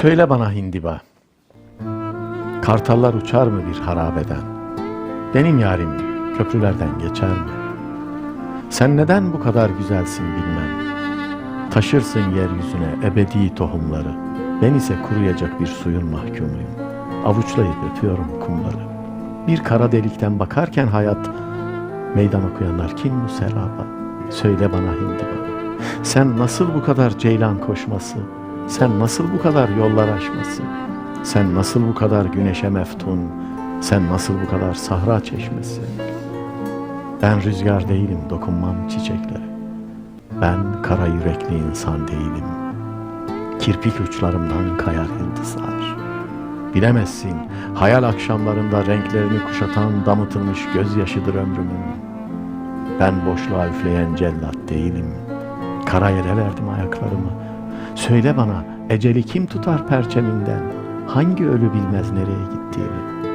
Söyle bana hindiba, kartallar uçar mı bir harabeden? Benim yarim köprülerden geçer mi? Sen neden bu kadar güzelsin bilmem. Taşırsın yeryüzüne ebedi tohumları. Ben ise kuruyacak bir suyun mahkumuyum. Avuçlayıp öpüyorum kumları. Bir kara delikten bakarken hayat meydan okuyanlar kim bu seraba? Söyle bana hindiba. Sen nasıl bu kadar ceylan koşması? Sen nasıl bu kadar yollar aşması? Sen nasıl bu kadar güneşe meftun? Sen nasıl bu kadar sahra çeşmesi? Ben rüzgar değilim, dokunmam çiçeklere. Ben kara yürekli insan değilim. Kirpik uçlarımdan kayar yıldızlar. Bilemezsin, hayal akşamlarında renklerini kuşatan damıtılmış gözyaşıdır ömrümün. Ben boşluğa üfleyen cellat değilim. Kara yere verdim ayaklarımı. Söyle bana, eceli kim tutar perçeminden? Hangi ölü bilmez nereye gittiğini?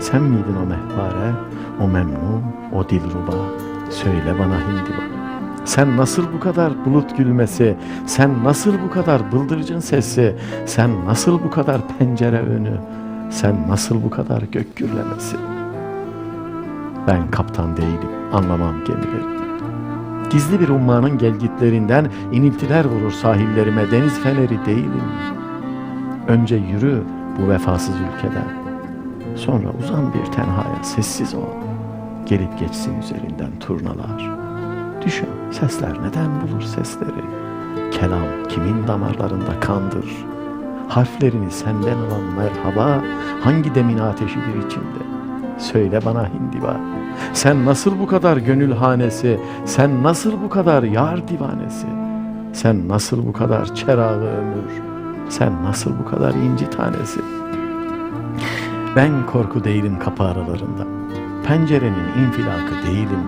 Sen miydin o mehpare, o memnun, o dilruba? Söyle bana hindiba. Sen nasıl bu kadar bulut gülmesi, sen nasıl bu kadar bıldırcın sesi, sen nasıl bu kadar pencere önü, sen nasıl bu kadar gök gürlemesi? Ben kaptan değilim, anlamam gemileri. Gizli bir ummanın gelgitlerinden iniltiler vurur sahillerime, deniz feneri değilim. Önce yürü bu vefasız ülkeden, sonra uzan bir tenhaya, sessiz ol. Gelip geçsin üzerinden turnalar. Düşün, sesler neden bulur sesleri? Kelam kimin damarlarında kandır? Harflerini senden alan merhaba hangi demin ateşidir içinde? Söyle bana hindiba, sen nasıl bu kadar gönül hanesi, sen nasıl bu kadar yar divanesi, sen nasıl bu kadar çerağı ömür, sen nasıl bu kadar inci tanesi? Ben korku değilim kapı aralarında, pencerenin infilakı değilim,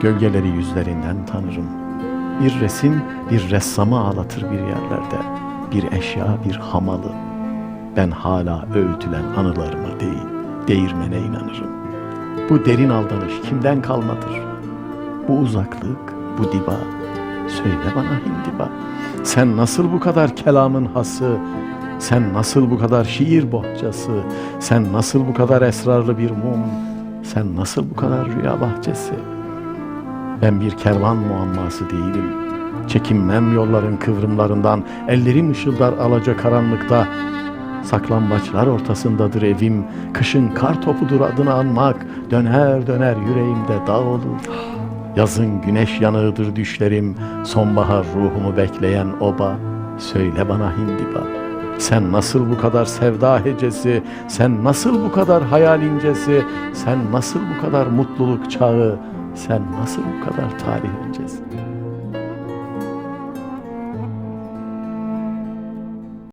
gölgeleri yüzlerinden tanırım. Bir resim bir ressamı ağlatır bir yerlerde, bir eşya bir hamalı. Ben hala öğütülen anılarıma değil, değirmene inanırım. Bu derin aldanış kimden kalmadır? Bu uzaklık, bu diba, söyle bana hindiba. Sen nasıl bu kadar kelamın hası, sen nasıl bu kadar şiir bohçası, sen nasıl bu kadar esrarlı bir mum, sen nasıl bu kadar rüya bahçesi? Ben bir kervan muamması değilim. Çekinmem yolların kıvrımlarından, ellerim ışıldar alaca karanlıkta. Saklambaçlar ortasındadır evim, kışın kar topudur adını anmak, döner döner yüreğimde dağ olur. Yazın güneş yanığıdır düşlerim, sonbahar ruhumu bekleyen oba. Söyle bana hindiba, sen nasıl bu kadar sevda hecesi, sen nasıl bu kadar hayal incesi, sen nasıl bu kadar mutluluk çağı, sen nasıl bu kadar tarih öncesi?